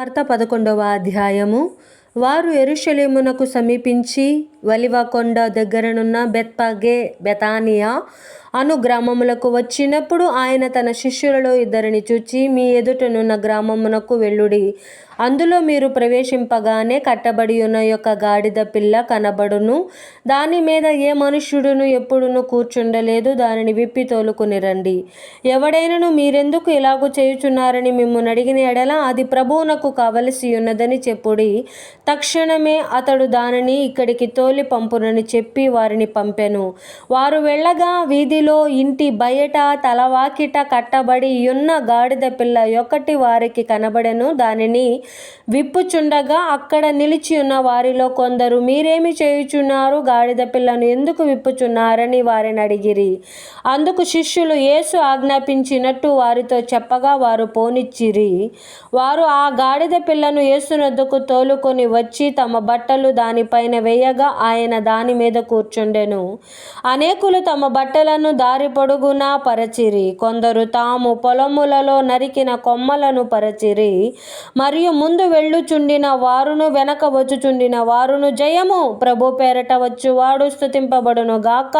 వార్త పదకొండవ అధ్యాయము. వారు ఎరుషలేమునకు సమీపించి వలివకొండ దగ్గరనున్న బెత్పగే బెతానియా అను గ్రామములకు వచ్చినప్పుడు ఆయన తన శిష్యులలో ఇద్దరిని చూచి మీ ఎదుటనున్న గ్రామమునకు వెళ్ళుడి. అందులో మీరు ప్రవేశింపగానే కట్టబడి ఉన్న యొక్క గాడిద పిల్ల కనబడును. దాని మీద ఏ మనుష్యుడును ఎప్పుడును కూర్చుండలేదు. దానిని విప్పి తోలుకుని రండి. ఎవడైనను మీరెందుకు ఇలాగు చేయుచున్నారని మిమ్మల్ని అడిగిన ఎడల అది ప్రభువునకు కావలసి ఉన్నదని చెప్పుడి. తక్షణమే అతడు దానిని ఇక్కడికి తోలి పంపునని చెప్పి వారిని పంపెను. వారు వెళ్ళగా వీధిలో ఇంటి బయట తలవాకిట కట్టబడి ఉన్న గాడిద పిల్ల ఒకటి వారికి కనబడెను. దానిని విప్పుచుండగా అక్కడ నిలిచి ఉన్న వారిలో కొందరు మీరేమి చేయుచున్నారు? గాడిద పిల్లను ఎందుకు విప్పుచున్నారని వారిని అడిగిరి. అందుకు శిష్యులు యేసు ఆజ్ఞాపించినట్టు వారితో చెప్పగా వారు పోనిచ్చిరి. వారు ఆ గాడిద పిల్లను యేసునొద్దకు తోలుకొని వచ్చి తమ బట్టలు దానిపైన వేయగా ఆయన దాని మీద కూర్చుండెను. అనేకులు తమ బట్టలను దారి పొడుగునా పరచిరి. కొందరు తాము పొలములలో నరికిన కొమ్మలను పరచిరి. మరియు ముందు వెళ్ళుచుండిన వారును వెనక వచ్చుచుండిన వారును జయము. ప్రభు పేరట వచ్చువాడు స్థుతింపబడును గాక.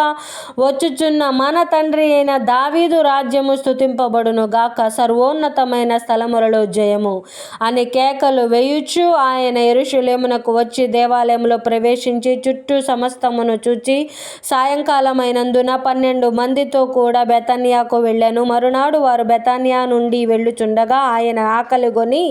వచ్చుచున్న మన తండ్రి అయిన దావీదు రాజ్యము స్థుతింపబడును గాక. సర్వోన్నతమైన స్థలములలో జయము. అని కేకలు వేయుచు ఆయన ఎరుషులేమునకు వచ్చి దేవాలయంలో ప్రవేశించి చుట్టూ సమస్తమును చూచి సాయంకాలమైనందున పన్నెండు మందితో కూడా బెతన్యాకు వెళ్ళాను. మరునాడు వారు బెతానియా నుండి వెళ్ళుచుండగా ఆయన ఆకలిగొని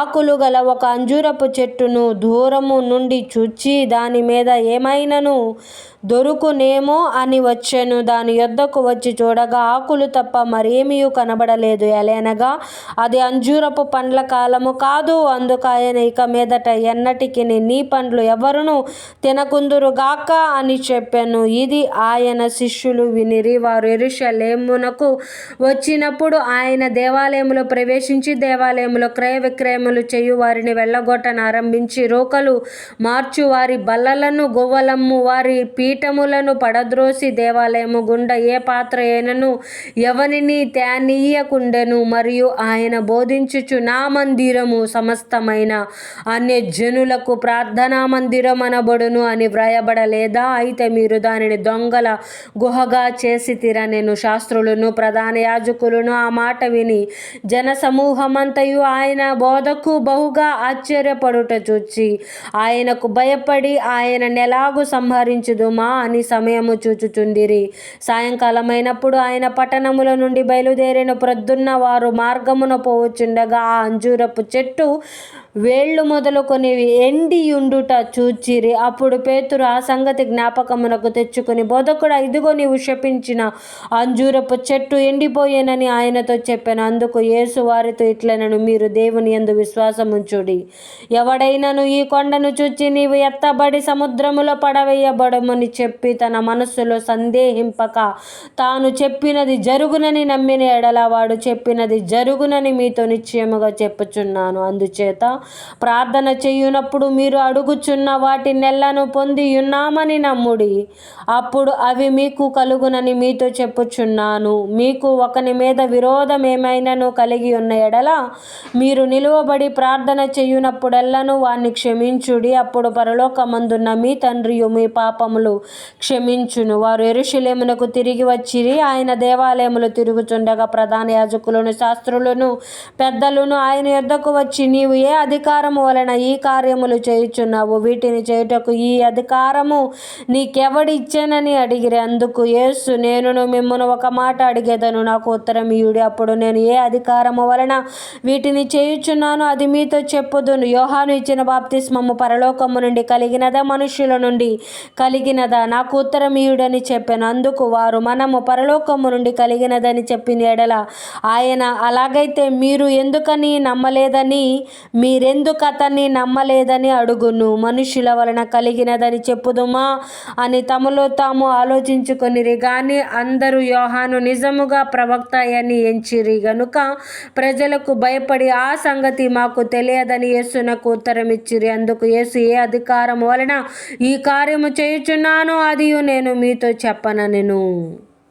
ఆకులు గల ఒక అంజూరపు చెట్టును దూరము నుండి చూచి దాని మీద ఏమైనను? దొరుకునేమో అని వచ్చెను. దాని యొద్దకు వచ్చి చూడగా ఆకులు తప్ప మరేమీ కనబడలేదు. ఎలనగా అది అంజూరపు పండ్ల కాలము కాదు. అందుకాయన ఇక మీదట ఎన్నటికి నీ పండ్లు ఎవరును తినకుందురుగాక అని చెప్పాను. ఇది ఆయన శిష్యులు వినిరి వారు ఎరుషలేమునకు వచ్చినప్పుడు ఆయన దేవాలయములో ప్రవేశించి దేవాలయంలో క్రయ విక్రయము విక్రయములు చేయు వారిని వెళ్ళగొట్టను ఆరంభించి రోకలు మార్చు వారి బల్లలను గొవ్వలమ్ము వారి పీఠములను పడద్రోసి దేవాలయము గుండా ఏ పాత్ర అయినను ఎవనిని తేనీయకుండెను మరియు ఆయన బోధించుచు నా మందిరము సమస్తమైన అన్య జనులకు ప్రార్థనా మందిరం అనబడును అని వ్రాయబడలేదా? అయితే మీరు దానిని దొంగల గుహగా చేసి తిరనేను. శాస్త్రులను ప్రధాన యాజకులను ఆ మాట విని జన సమూహమంతయు ఆయన బోధకు బహుగా ఆశ్చర్యపడుట చూచి ఆయనకు భయపడి ఆయన నెలాగు సంహరించుదుమా అని సమయము చూచుచుండిరి. సాయంకాలమైనప్పుడు ఆయన పట్టణముల నుండి బయలుదేరిన ప్రొద్దున్న వారు మార్గమున పోవచ్చుండగా ఆ అంజూరపు చెట్టు వేళ్ళు మొదలుకొని ఎండియుండుట చూచిరి. అప్పుడు పేతురు ఆ సంగతి జ్ఞాపకమునకు తెచ్చుకుని బోధకుడు ఇదిగో నీవు శపించిన అంజూరపు చెట్టు ఎండిపోయేనని ఆయనతో చెప్పాను. అందుకు యేసు వారితో ఇట్లనను మీరు దేవుని ఎందు విశ్వాసముంచుడి. ఎవడైనను ఈ కొండను చూచి నీవు ఎత్తబడి సముద్రములో పడవేయబడమని చెప్పి తన మనస్సులో సందేహింపక తాను చెప్పినది జరుగునని నమ్మిన ఎడల వాడు చెప్పినది జరుగునని మీతో నిశ్చయముగా చెప్పుచున్నాను. అందుచేత ప్రార్థన చేయునప్పుడు మీరు అడుగుచున్న వాటి నెలను పొంది ఉన్నామని నమ్ముడి. అప్పుడు అవి మీకు కలుగునని మీతో చెప్పుచున్నాను. మీకు ఒకని మీద విరోధం ఏమైనాను కలిగి ఉన్న ఎడల మీరు నిలువబడి ప్రార్థన చేయునప్పుడెల్లను వాణ్ణి క్షమించుడి. అప్పుడు పరలోకమందున్న మీ తండ్రియు మీ పాపములు క్షమించును. వారు ఎరుషులేమునకు తిరిగి వచ్చిరి. ఆయన దేవాలయములు తిరుగుచుండగా ప్రధాన యాజకులను శాస్త్రులను పెద్దలను ఆయన యొద్దకు వచ్చి నీవు ఏ అధికారము వలన ఈ కార్యములు చేయుచున్నావు. వీటిని చేయుటకు ఈ అధికారము నీకెవడిచ్చానని అడిగిరి. అందుకు యేసు నేనును మిమ్మల్ని ఒక మాట అడిగేదను. నాకు ఉత్తరం ఇయుడి. అప్పుడు నేను ఏ అధికారము వలన వీటిని చేయుచున్నాను అది మీతో చెప్పుదును. యోహాను ఇచ్చిన బాప్తిస్మము పరలోకము నుండి కలిగినదా? మనుష్యుల నుండి కలిగినదా? నాకు ఉత్తరం ఇయుడని చెప్పాను. అందుకు వారు మనము పరలోకము నుండి కలిగినదని చెప్పిన ఎడల ఆయన అలాగైతే మీరు ఎందుకని నమ్మలేదని మీ అతన్ని నమ్మలేదని అడుగును? మనుషుల వలన కలిగినదని చెప్పుదుమా? అని తమలో తాము ఆలోచించుకొనిరి. కానీ అందరూ యోహాను నిజముగా ప్రవక్త అని ఎంచిరి. గనుక ప్రజలకు భయపడి ఆ సంగతి మాకు తెలియదని యేసునకు ఉత్తరం ఇచ్చిరి అందుకు యేసు ఏ అధికారం వలన ఈ కార్యము చేయుచున్నానో అది నేను మీతో చెప్పనను